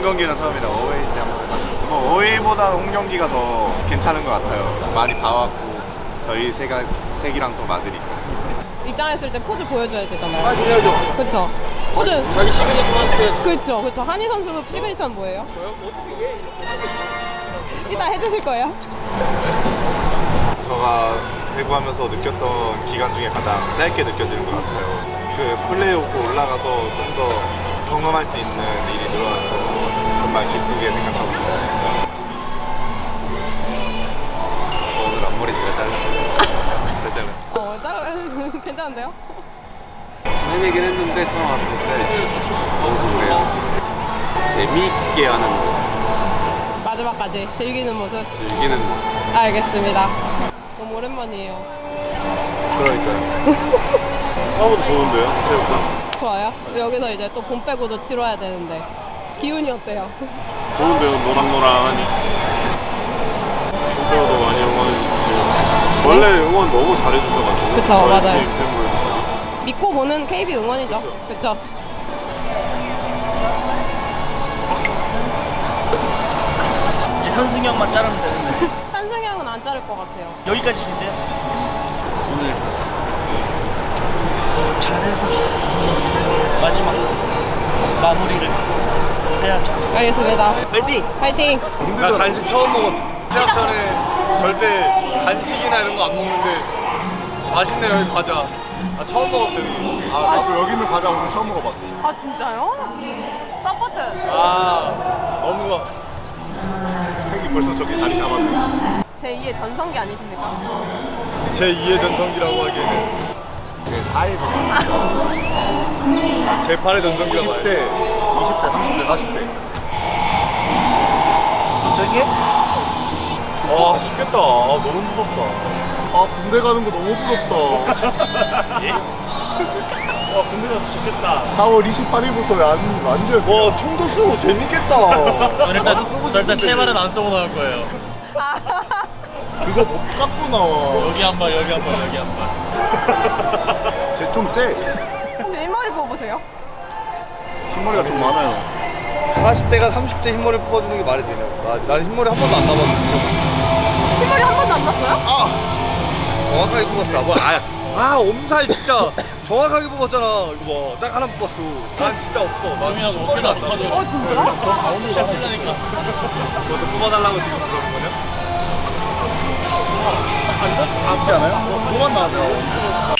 홈 경기는 처음이라 어웨이 때 한번 해봤는데 뭐 어웨이보다 홈 경기가 더 괜찮은 것 같아요. 많이 봐왔고 저희 색가, 색이랑 또 맞으니까. 입장했을 때 포즈 보여줘야 되잖아요. 아 중요하죠. 그쵸? 포즈. 자기 시그니처 써야죠. 그쵸, 그쵸. 한희 선수 시그니처는 뭐예요? 저요? 어떻게 해? 이따 해주실 거예요? 제가 배구하면서 느꼈던 기간 중에 가장 짧게 느껴지는 것 같아요. 그 플레이오프 올라가서 좀 더 경험할 수 있는 일이 늘어나서 정말 기쁘게 생각하고 있어요. 오늘 앞머리 제가 잘랐어요. 잘 잘랐어요. 어, 짜 괜찮은데요? 헤매긴 했는데 처음 왔을 때 너무 좋네요. 재미있게 하는 모습, 마지막까지 즐기는 모습. 즐기는 모습. 알겠습니다. 너무 오랜만이에요. 그러니까요. 처음부터 좋은데요, 체육관? 좋아요? 여기서 이제 또 봄 빼고도 치러야 되는데 기운이 어때요? 좋은데요, 노랑노랑하니. 홈페어도 많이 응원해 주십시오. 원래 응원 너무 잘해주셔가지고. 그쵸, 저희 맞아요. 팀 팬분들. 믿고 보는 KB 응원이죠. 그쵸. 그쵸? 이제 현승이 형만 자르면 되는데 한승형은 안 자를 것 같아요. 여기까지인데요. 오늘 잘해서 마지막 마무리를 해야죠. 알겠습니다. 파이팅! 파이팅! 나 간식 처음 먹었어. 시작 전에 절대 간식이나 이런 거 안 먹는데 맛있네 여기 과자. 나 처음 먹었어 여기. 아, 나도 여기 있는 과자 오늘 처음 먹어봤어. 아 진짜요? 서포트. 아 너무 좋아. 택이 벌써 저기 자리 잡았네. 제 2의 전성기 아니십니까? 제 2의 전성기라고 하기에는 제 4의 조선. 제 8의 전성기라고 10대, 해야 20대, 30대, 40대. 저기 아 죽겠다. 아, 너무 무섭다. 아, 군대 가는 거 너무 부럽다. 와 군대 가서 죽겠다. 4월 28일부터 완, 완전. 와 총도 쓰고 재밌겠다. 저는 일단, 저 일단 세 발은 안 쏘고 나올 거예요. 그거 못 갖고 나와. 여기 한 발, 여기 한 발, 여기 한 발. 쟤 좀 세. 근데 윗머리 뽑으세요? 흰머리가 좀 많아요. 40대가 30대 흰머리 뽑아주는 게 말이 되냐? 나, 난 흰머리 한 번도 안 나봤는데 윗머리 한 번도 안 났어요? 정확하게 뽑았어. 아, 뭐, 아, 아 엄살 진짜 정확하게 뽑았잖아. 이거 봐, 딱 하나 뽑았어. 난 진짜 없어. 난 흰머리가 안 어깨가. 어 진짜? 시작하니까. 너도 뽑아달라고 지금 그러는 거냐? 같지 않아요? 뭐만 나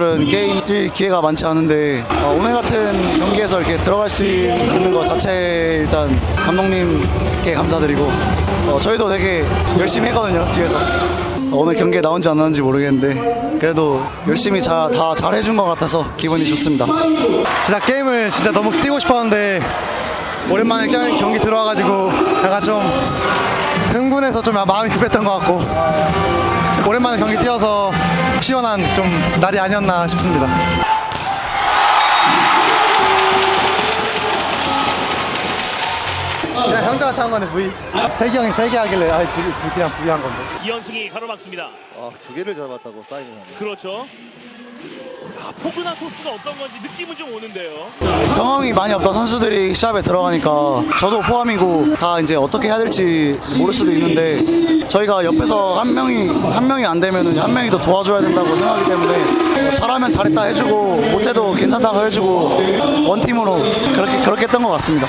선수들은 게임 뛸 기회가 많지 않은데 어, 오늘 같은 경기에서 이렇게 들어갈 수 있는 것 자체 일단 감독님께 감사드리고 어, 저희도 되게 열심히 했거든요 뒤에서 어, 오늘 경기에 나온지 안 나온지 모르겠는데 그래도 열심히 다잘 해준 것 같아서 기분이 좋습니다. 진짜 게임을 진짜 너무 뛰고 싶었는데 오랜만에 경- 경기 들어와가지고 약간 좀 흥분해서 좀 마음이 급했던 것 같고 오랜만에 경기 뛰어서 시원한 좀 날이 아니었나 싶습니다. 그냥 형들한테 한 건데 V 태기 형이 세 개 하길래 아두 두 그냥 V 한 건데 이현승이 가로막습니다. 아두 개를 잡았다고 사인을 하네 그렇죠. 아, 포근한 토스가 어떤 건지 느낌은 좀 오는데요. 경험이 많이 없던 선수들이 시합에 들어가니까 저도 포함이고 다 이제 어떻게 해야 될지 모를 수도 있는데 저희가 옆에서 한 명이 한 명이 안 되면 한 명이 더 도와줘야 된다고 생각하기 때문에 잘하면 잘했다 해주고 못해도 괜찮다고 해주고 원 팀으로 그렇게 그렇게 했던 것 같습니다.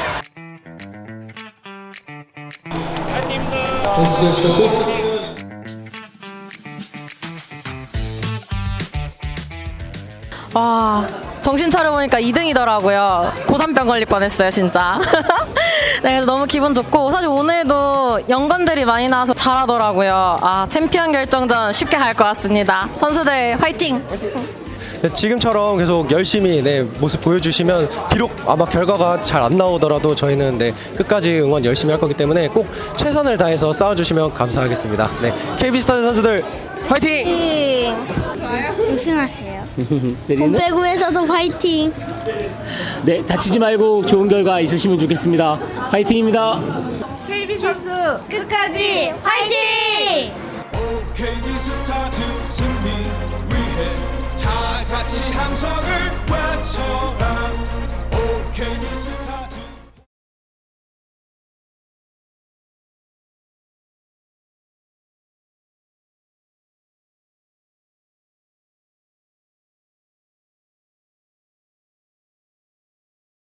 와 정신 차려보니까 2등이더라고요 고산병 걸릴 뻔했어요 진짜 네 그래서 너무 기분 좋고 사실 오늘도 연관들이 많이 나와서 잘하더라고요 아 챔피언 결정전 쉽게 갈 것 같습니다 선수들 화이팅 네, 지금처럼 계속 열심히 네, 모습 보여주시면 비록 아마 결과가 잘 안 나오더라도 저희는 네, 끝까지 응원 열심히 할 거기 때문에 꼭 최선을 다해서 싸워주시면 감사하겠습니다. 네, KB스타즈 선수들 화이팅! 우승하세요. 본배구에서도 파이팅. 네, 다치지 말고 좋은 결과 있으시면 좋겠습니다. 화이팅입니다. 끝까지 파이팅! KB스타즈 승리 위해 다 같이 함성을 외쳐라